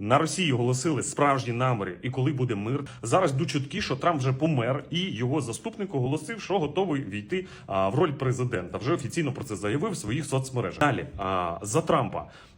На Росії оголосили справжні наміри, і коли буде мир. Зараз йдуть чутки, що Трамп вже помер, і його заступник оголосив, що готовий війти в роль президента. Вже офіційно про це заявив в своїх соцмережах. Далі за Трампа.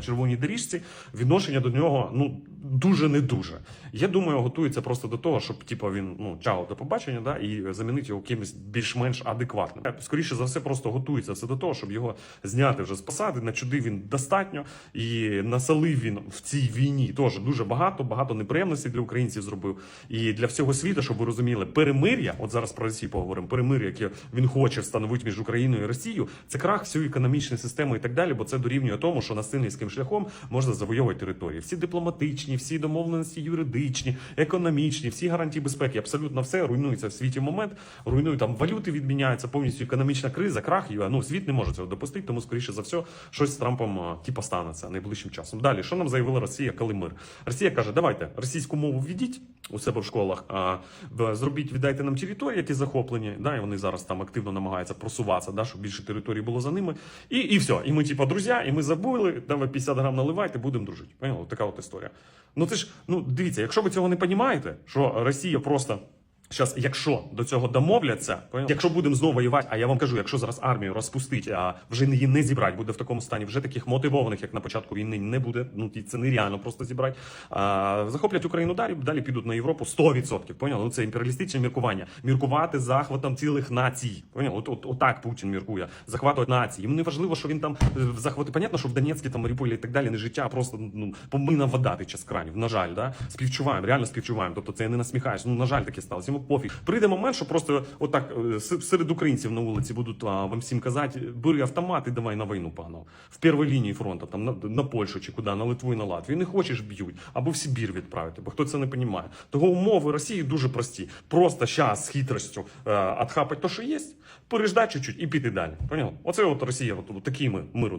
червоній доріжці, відношення до нього ну дуже не дуже. Я думаю, готується просто до того, щоб типу, він ну чао до побачення, да, і замінити його кимось більш-менш адекватним. Скоріше за все, просто готується все до того, щоб його зняти вже з посади. Начудив він достатньо і насалив він в цій війні теж дуже багато, багато неприємностей для українців зробив. І для всього світу, щоб ви розуміли, перемир'я, от зараз про Росію поговоримо, перемир'я, яке він хоче встановити між Україною і Росією, це крах всієї економічної системи і так далі, бо це дорівнює тому, що насильницьким шляхом можна завойовувати території. Всі дипломатичні, всі домовленості юридичні, економічні, всі гарантії безпеки, абсолютно все руйнується в світі момент. Руйнує там валюти, відміняються повністю економічна криза, крах. І, ну світ не може цього допустити, тому скоріше за все щось з Трампом а, типа станеться найближчим часом. Далі, що нам заявила Росія, коли мир? Росія каже: давайте російську мову введіть у себе в школах, зробіть, віддайте нам території, які захоплені. Да, і вони зараз там активно намагаються просуватися, да, щоб більше території було за ними. І, і все. І ми, типа, друзі, і ми забули, давай 50 грам наливайте, будемо дружити. Поняли? Така от історія. Ну це ж, ну дивіться, якщо ви цього не розумієте, що Росія просто. Зараз, якщо до цього домовляться, якщо будемо знову воювати, а я вам кажу, якщо зараз армію розпустить, а вже її не зібрати, буде в такому стані, вже таких мотивованих, як на початку війни, не буде. Ну і це нереально просто зібрати. А, захоплять Україну далі, далі підуть на Європу 100%. Поняли? Ну це імперіалістичне міркування. Міркувати захватом цілих націй. Поняли? От, от, отак Путін міркує. Захватувати нації. Йому не важливо, що він там е, захвати. Понятно, що в Донецькі, там Маріуполі і так далі не життя, а просто ну помина вода тече з кранів. На жаль, да? співчуваємо, реально співчуваємо. Тобто це не насміхаюсь. Ну на жаль, таке сталося. Пофіг. Прийде момент, що просто отак е, серед українців на вулиці будуть а, вам всім казати, бери автомат і давай на війну погнав. В першій лінії фронту, там на, на Польщу чи куди, на Литву і на Латвію. Не хочеш б'ють, або в Сибір відправити, бо хто це не розуміє. Того умови Росії дуже прості. Просто щас з хитростю е, отхапать то, що є, переждати чуть-чуть і піти далі. Поняв? Оце от Росія, от, от такий ми миру.